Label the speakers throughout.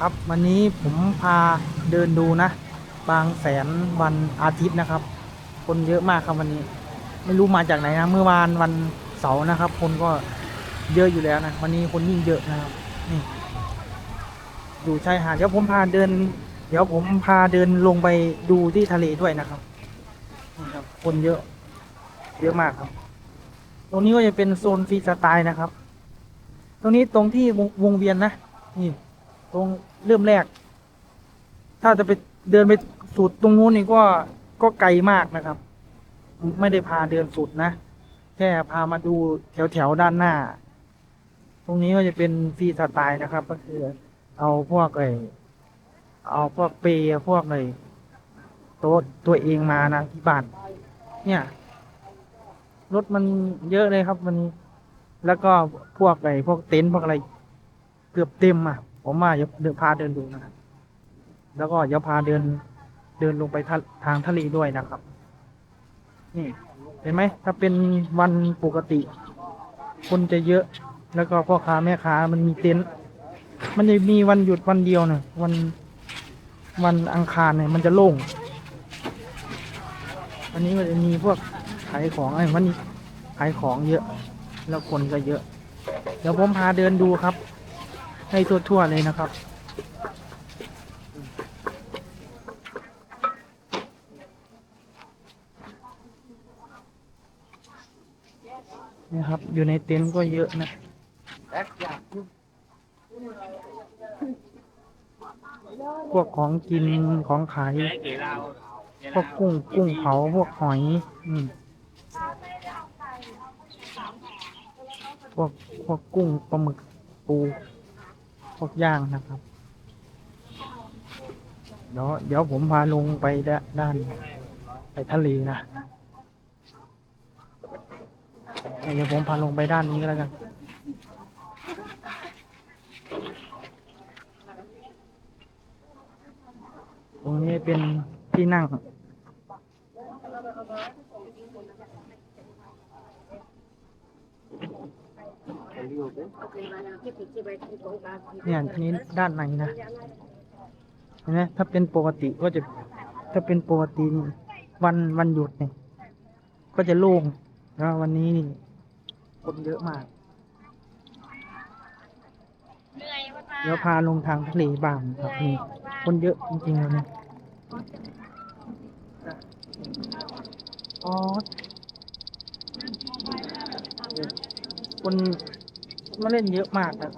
Speaker 1: ครับวันนี้ผมพาเดินดูนะ บางแสนวันอาทิตย์นะครับ คนเยอะมากครับวันนี้ ไม่รู้มาจากไหนนะเมื่อวานวันเสาร์นะครับ คนก็เยอะอยู่แล้วนะวันนี้คนยิ่งเยอะนะครับนี่อยู่ชายหาดเดี๋ยวผมพาเดิน เดี๋ยวผมพาเดินลงไปดูที่ทะเลด้วยนะครับนี่ครับ คนเยอะ เยอะมากครับ ตรงนี้ก็จะเป็นโซนฟรีสไตล์นะครับ ตรงนี้ตรงที่วงวงเวียนนะนี่ ตรงเริ่มแรก ถ้าจะไปเดินไปสุดตรงนู้นนี่ก็ก็ไกลมากนะครับ ไม่ได้พาเดินสุดนะ แค่พามาดูแถวแถวๆด้านหน้า ตรงนี้ก็จะเป็นฟรีสไตล์นะครับ ก็คือ เอาพวกไอเอาพวกเปย์พวกไอโต๊ะตัวเองมานะที่บ้านเนี่ย รถมันเยอะเลยครับวันนี้แล้วก็พวกไอพวกเต็นท์พวกอะไร เกือบเต็มอะ ผมว่าจะเดินพาเดินดูนะครับ แล้วก็จะพาเดินเดินลงไปทะทางทะเลด้วยนะครับ นี่ เห็นไหม ถ้าเป็นวันปกติ คนจะเยอะ แล้วก็พ่อค้าแม่ค้ามันมีเต็นท์ มันจะมีวันหยุดวันเดียวเนี่ยวันวันอังคารเนี่ยมันจะโล่งวันนี้มันจะมีพวกขายของอะไรวันนี้ขายของเยอะ แล้วคนก็เยอะ เดี๋ยวผมพาเดินดูครับ ให้ทั่วๆเลยนะครับ นี่ครับ อยู่ในเต็นท์ก็เยอะนะพวกของกินของขาย พวกกุ้งกุ้งเผาพวกหอย อืมพวกพวกกุ้งปลาหมึกปู พวกย่างนะครับ เดี๋ยวเดี๋ยวผมพาลงไปด้าด้านไปทะเลนะเดี๋ยวผมพาลงไปด้านนี้ก็แล้วกันตรงนี้เป็นที่นั่ง เนี่ยทีนี้ด้านในนะเห็นไหมถ้าเป็นปกติก็จะถ้าเป็นปกตินี่วันวันหยุดเนี่ยก็จะโล่งแล้ววันนี้นี่คนเยอะมากเดี๋ยวพาลงทางทะเลบางครับนี่คนเยอะจริงๆเลยนะอ๋อคน มาเล่นเยอะมากนะ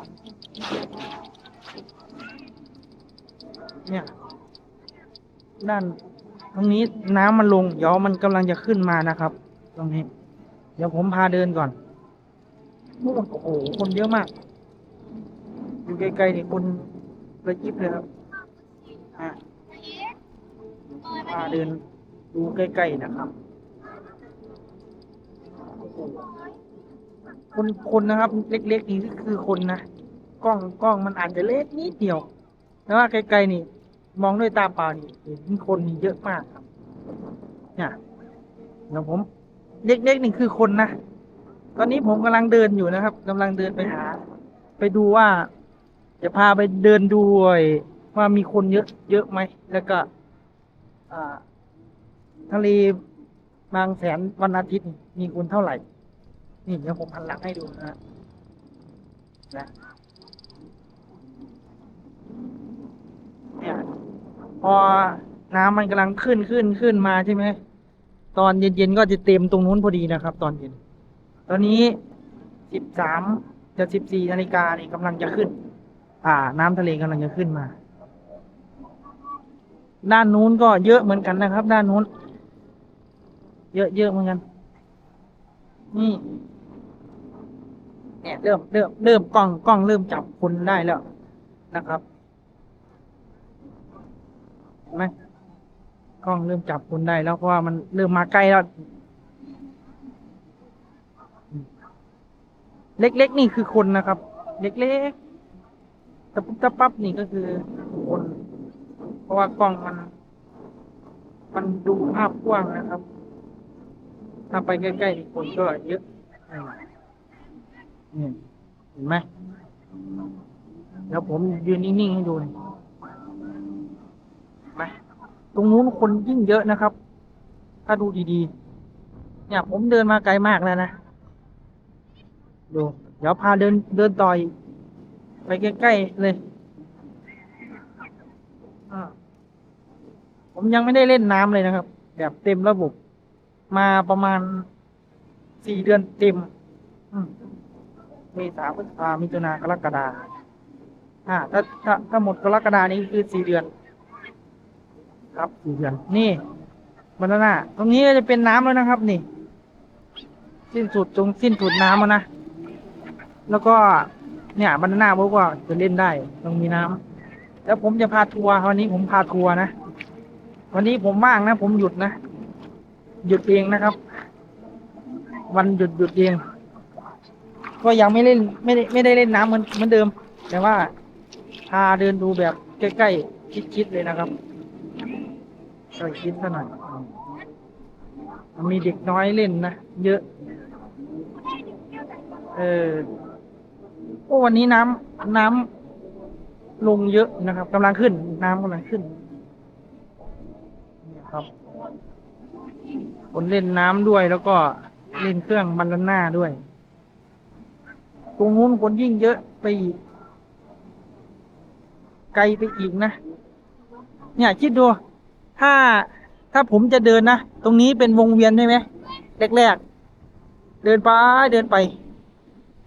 Speaker 1: เนี่ย ด้านตรงนี้น้ำมันลง เดี๋ยวมันกำลังจะขึ้นมานะครับ ตรงนี้ เดี๋ยวผมพาเดินก่อนนู่นโอ้โหคนเยอะมาก อยู่ไกลๆนี่คนระยิบเลยครับอะพาเดินดูใกล้ๆนะครับ คนคนนะครับ เล็กๆนี่คือคนนะกล้องกล้องมันอาจจะเล็กนิดเดียวแต่ว่าไกลๆนี่ มองด้วยตาเปล่านี่เห็นคนนี่เยอะมากครับเนี่ยเดี๋ยวผมเล็กๆนี่คือคนนะตอนนี้ผมกำลังเดินอยู่นะครับกำลังเดินไปหา ไปดูว่า จะพาไปเดินดูว่ามีคนเยอะ เยอะไหมแล้วก็อ่าทะเลบางแสนวันอาทิตย์มีคนเท่าไหร่ นี่เดี๋ยวผมพันหลังให้ดูนะฮะนะเนี่ยพอน้ำมันกำลังขึ้นขึ้นขึ้นมาใช่ไหมตอนเย็นๆก็จะเต็มตรงนู้นพอดีนะครับ ตอนเย็น ตอนนี้สิบสามจะสิบสี่นาฬิกานี่กำลังจะขึ้น อ่า น้ำทะเลกำลังจะขึ้นมา ด้านนู้นก็เยอะเหมือนกันนะครับ ด้านนู้น เยอะเยอะเหมือนกัน นี่ เนี่ยเริ่มเริ่มเริ่มกล้องกล้องเริ่มจับคนได้แล้วนะครับเห็นไหมกล้องเริ่มจับคนได้แล้วเพราะว่ามันเริ่มมาใกล้แล้ว เล็กๆนี่คือคนนะครับ เล็กๆตะปุ๊บตะปั๊บนี่ก็คือคน เพราะว่ากล้องมัน มันดูภาพกว้างนะครับ ถ้าไปใกล้ๆมีคนก็เยอะ นี่เห็นไหมแล้วผมยืนนิ่งๆให้ดูหน่อยไหมตรงนู้นคนยิ่งเยอะนะครับ ถ้าดูดีๆ เนี่ย ผมเดินมาไกลมากแล้วนะ ดู เดี๋ยวพาเดินเดินต่อย ไปใกล้ๆเลยผมยังไม่ได้เล่นน้ำเลยนะครับ แบบเต็มระบบ มาประมาณสี่เดือนเต็ม อืม เมษาพฤษภามิถุนากรกฎาอ่าถ้าถ้าถ้าหมดกรกฎานี้คือสี่เดือน ครับสี่เดือน นี่บานาน่าตรงนี้จะเป็นน้ำแล้วนะครับ นี่ สิ้นสุดตรงสิ้นสุดน้ำแล้วนะ แล้วก็เนี่ยบานาน่าบอกว่าจะเล่นได้ตรงมีน้ำแล้วผมจะพาทัวร์วันนี้ผมพาทัวร์นะวันนี้ผมว่างนะ ผมหยุดนะ หยุดเองนะครับ วันหยุดหยุดเอง ก็ยังไม่เล่นไม่ได้ไม่ได้เล่นน้ำเหมือนเหมือนเดิม แต่ว่าพาเดินดูแบบใกล้ๆชิดๆเลยนะครับใกล้ชิดซะหน่อยมมีเด็กน้อยเล่นนะเยอะ เออโอ้วันนี้น้ำน้ำลงเยอะนะครับกำลังขึ้น น้ำกำลังขึ้นนี่ครับคนเล่นน้ำด้วยแล้วก็เล่นเครื่องบันดาน่าด้วย ตรงนู้นคนยิ่งเยอะไปอีก ไกลไปอีกนะ เนี่ยคิดดู ถ้าถ้าผมจะเดินนะ ตรงนี้เป็นวงเวียนใช่ไหมแรกๆ เดินไปเดินไป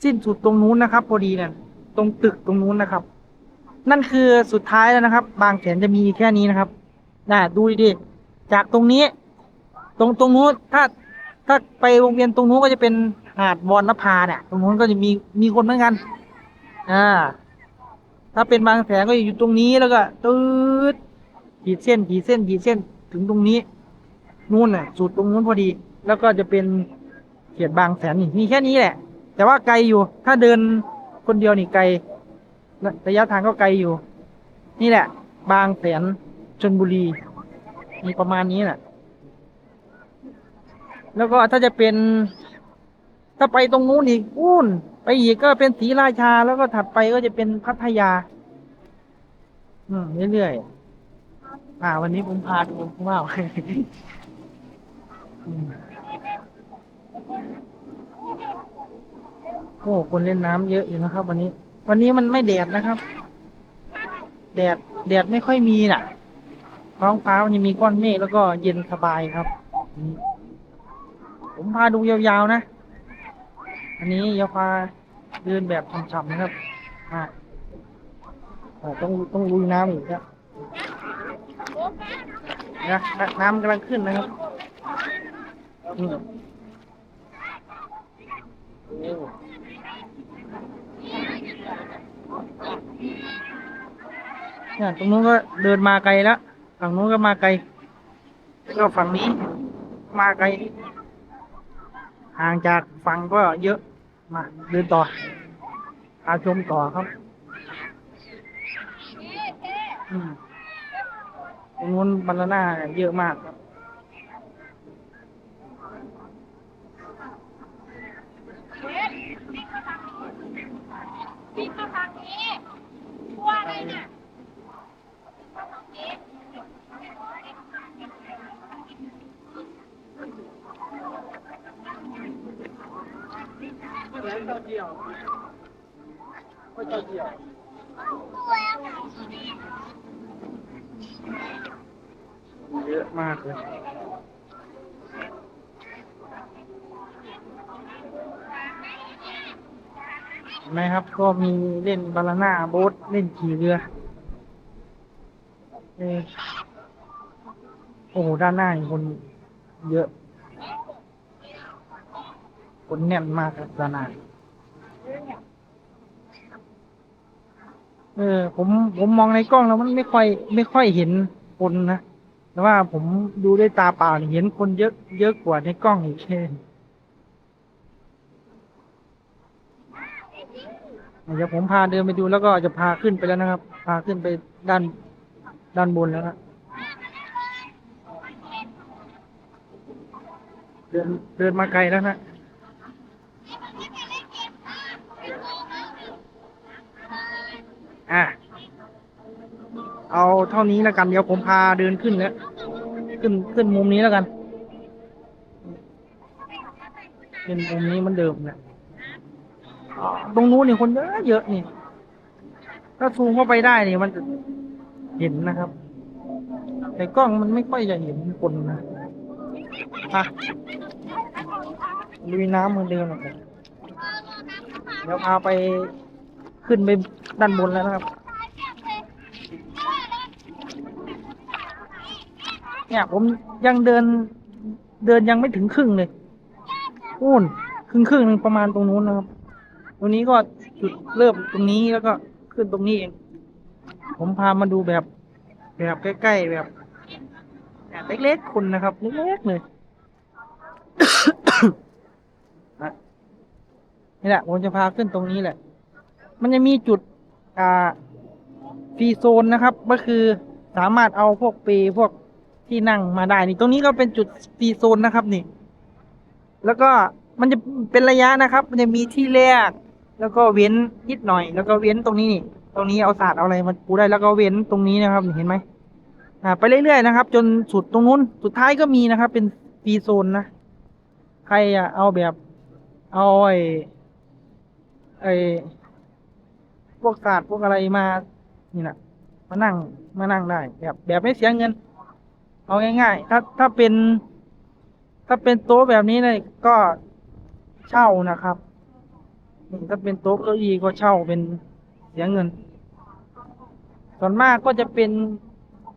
Speaker 1: สิ้นสุดตรงนู้นนะครับ พอดีเนี่ยตรงตึกตรงนู้นนะครับ นั่นคือสุดท้ายแล้วนะครับ บางแสนจะมีแค่นี้นะครับน่ะดูดีๆจากตรงนี้ ตรงตรงนู้นถ้า ถ้าไปวงเวียนตรงนู้นก็จะเป็นหาดวอนนภาเนี่ย ตรงนู้นก็จะมีมีคนเหมือนกัน อ่า ถ้าเป็นบางแสนก็อยู่ตรงนี้แล้วก็ตืดขีดเส้นขีดเส้นขีดเส้นถึงตรงนี้นู่นน่ะสุดตรงนู้นพอดี แล้วก็จะเป็นเขตบางแสนนี่มีแค่นี้แหละ แต่ว่าไกลอยู่ ถ้าเดินคนเดียวนี่ไกลระยะทางก็ไกลอยู่ นี่แหละ บางแสนชนบุรี มีประมาณนี้แหละ แล้วก็ถ้าจะเป็น ถ้าไปตรงนู้นอีกอุ้นไปอีกก็เป็นศรีราชา แล้วก็ถัดไปก็จะเป็นพัทยา อืมเรื่อยๆอ่า วันนี้ผมพาดูว้าวโอ้คนเล่นน้ำเยอะอยู่นะครับ วันนี้ วันนี้มันไม่แดดนะครับ แดดแดดไม่ค่อยมีน่ะท้องฟ้ามันยังมีก้อนเมฆแล้วก็เย็นสบายครับอืม ผมพาดูยาวๆนะ อันนี้ยาพาเดินแบบฉ่ำๆนะครับอ่าต้องต้องลุยน้ำอีกครับนะน้ำกำลังขึ้นนะครับเนี่ยตรงนู้นก็เดินมาไกลแล้ว ฝั่งนู้นก็มาไกลแล้วฝั่งนี้ มาไกล ห่างจากฝั่งก็เยอะมาเดินต่อพาชมต่อครับอืมตรงนู้นบานาน่าเยอะมากครับ
Speaker 2: วิ่งมาทางนี้กลัวอะไรเนี่ย
Speaker 1: เยอะมากเลยเห็นไหมครับ ก็มีเล่นบานาน่าโบ๊ทเล่นขี่เรือเอโอ้โหด้านหน้านี่คนเยอะ คนแน่นมากครับด้านหน้าเออ ผมผมมองในกล้องแล้วมันไม่ค่อย ไม่ค่อยเห็นคนนะแต่ว่าผมดูด้วยตาเปล่าเห็นคนเยอะเยอะกว่าในกล้องอีกเดี๋ยวผมพาเดินไปดูแล้วก็จะพาขึ้นไปแล้วนะครับ พาขึ้นไปด้านด้านบนแล้วนะเดินเดินมาไกลแล้วนะ อะ เอาเท่านี้แล้วกัน เดี๋ยวผมพาเดินขึ้นแล้ว ขึ้นขึ้นมุมนี้แล้วกันเป็นมุมนี้มันเดิมเนะอ่าตรงนู้นนี่คนเยอะเยอะนี่ ถ้าซูมเข้าไปได้นี่มันจะเห็นนะครับ แต่กล้องมันไม่ค่อยจะเห็นคนนะอะลุยน้ำเหมือนเดิมหรอกเดี๋ยวพาไป ขึ้นไปด้านบนแล้วนะครับ เนี่ยผมยังเดินเดินยังไม่ถึงครึ่งเลยนู่นครึ่งครึ่งหนึ่งประมาณตรงนู้นนะครับ ตรงนี้ก็จุดเริ่มตรงนี้แล้วก็ขึ้นตรงนี้เอง ผมพามาดูแบบแบบใกล้ๆแบบแบบเล็กๆคนนะครับ เล็กๆเลยนะนี่แหละผมจะพาขึ้นตรงนี้แหละ มันจะมีจุดอ่าฟรีโซนนะครับ ก็คือสามารถเอาพวกเปย์พวกที่นั่งมาได้นี่ตรงนี้ก็เป็นจุดฟรีโซนนะครับนี่ แล้วก็มันจะเป็นระยะนะครับ มันจะมีที่แรก แล้วก็เว้นนิดหน่อย แล้วก็เว้นตรงนี้นี่ตรงนี้เอาศาสตร์เอาอะไรมาปูได้แล้วก็เว้นตรงนี้นะครับนี่เห็นไหมอ่าไปเรื่อยๆนะครับ จนสุดตรงนู้นสุดท้ายก็มีนะครับ เป็นฟรีโซนนะใครอะเอาแบบเอาไอ้ไอ้ พวกศาสตร์พวกอะไรมา นี่นะมานั่งมานั่งได้ แบบแบบไม่เสียเงิน เอาง่ายๆ ถ้าถ้าเป็น ถ้าเป็นโต๊ะแบบนี้เลยก็เช่านะครับถ้าเป็นโต๊ะเก้าอี้ก็เช่าเป็นเสียเงิน ส่วนมากก็จะเป็น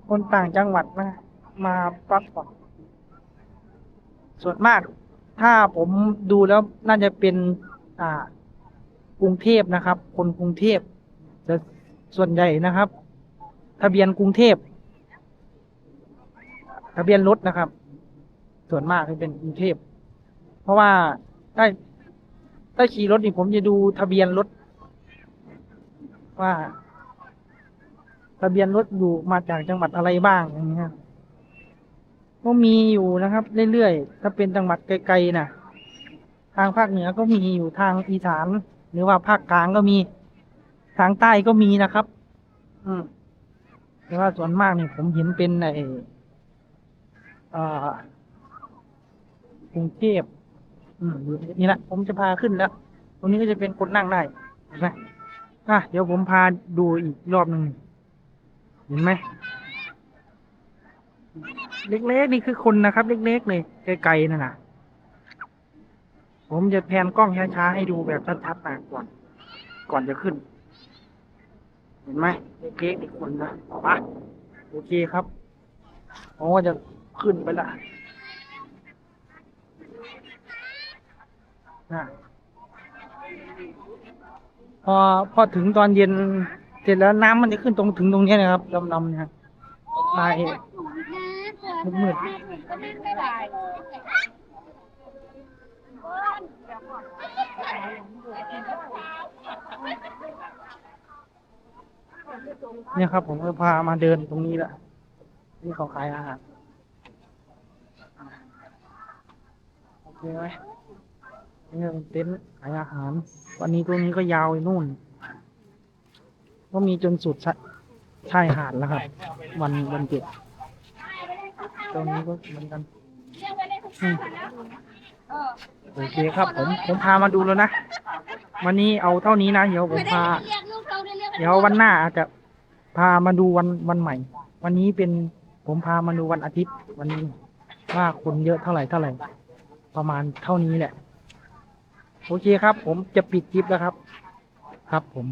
Speaker 1: คนต่างจังหวัดนะมาพักผ่อนส่วนมาก ถ้าผมดูแล้วน่าจะเป็น อ่ากรุงเทพนะครับ คนกรุงเทพ จะส่วนใหญ่นะครับ ทะเบียนกรุงเทพ ทะเบียนรถนะครับ ส่วนมากจะเป็นกรุงเทพ เพราะว่าถ้าถ้ขี่รถนี่ผมจะดูทะเบียนรถ ว่า ทะเบียนรถอยู่มาจากจังหวัดอะไรบ้างอย่างเงี้ยก็มีอยู่นะครับเรื่อยๆถ้าเป็นจังหวัดไกลๆนะทางภาคเหนือก็มีอยู่ทางอีสาน หรือว่าภาคกลางก็มี ทางใต้ก็มีนะครับ อืมแต่ว่าส่วนมากนี่ผมเห็นเป็นในเอ่อกรุงเทพอืมอยู่นี่แหละ ผมจะพาขึ้นแล้ว ตรงนี้ก็จะเป็นคนนั่งได้เห็นไหมอะเดี๋ยวผมพาดูอีกรอบหนึ่งเห็นไหม เล็กๆนี่คือคนนะครับ เล็กๆเลยไกลๆนั่นน่ะผมจะแพนกล้องช้าๆให้ดูแบบชัดๆนะก่อน ก่อนจะขึ้น เห็นไหมเล็กอีกคนนะปะโอเคครับผมก็จะขึ้นไปละนะพอพอถึงตอนเย็นเสร็จแล้วน้ำมันจะขึ้นตรงถึงตรงนี้นะครับดำๆเนี่ยทายมืดๆ เนี่ยครับ ผมจะพามาเดินตรงนี้แหละนี่เขาขายอาหารโอเคไหมนี่เป็นเต็นท์ขายอาหาร วันนี้ตรงนี้ก็ยาวไปนู่น ก็มีจนสุดชะชายหาดแล้วครับ วันวันเจ็ดตรงนี้ก็เหมือนกันโอเคครับ ผมผมพามาดูแล้วนะ วันนี้เอาเท่านี้นะเดี๋ยวผมพา เดี๋ยววันหน้าอาจจะพามาดูวันวันใหม่ วันนี้เป็นผมพามาดูวันอาทิตย์ วันนี้ว่าคนเยอะเท่าไหร่เท่าไหร่ ประมาณเท่านี้แหละ โอเคครับ ผมจะปิดคลิปแล้วครับ ครับผม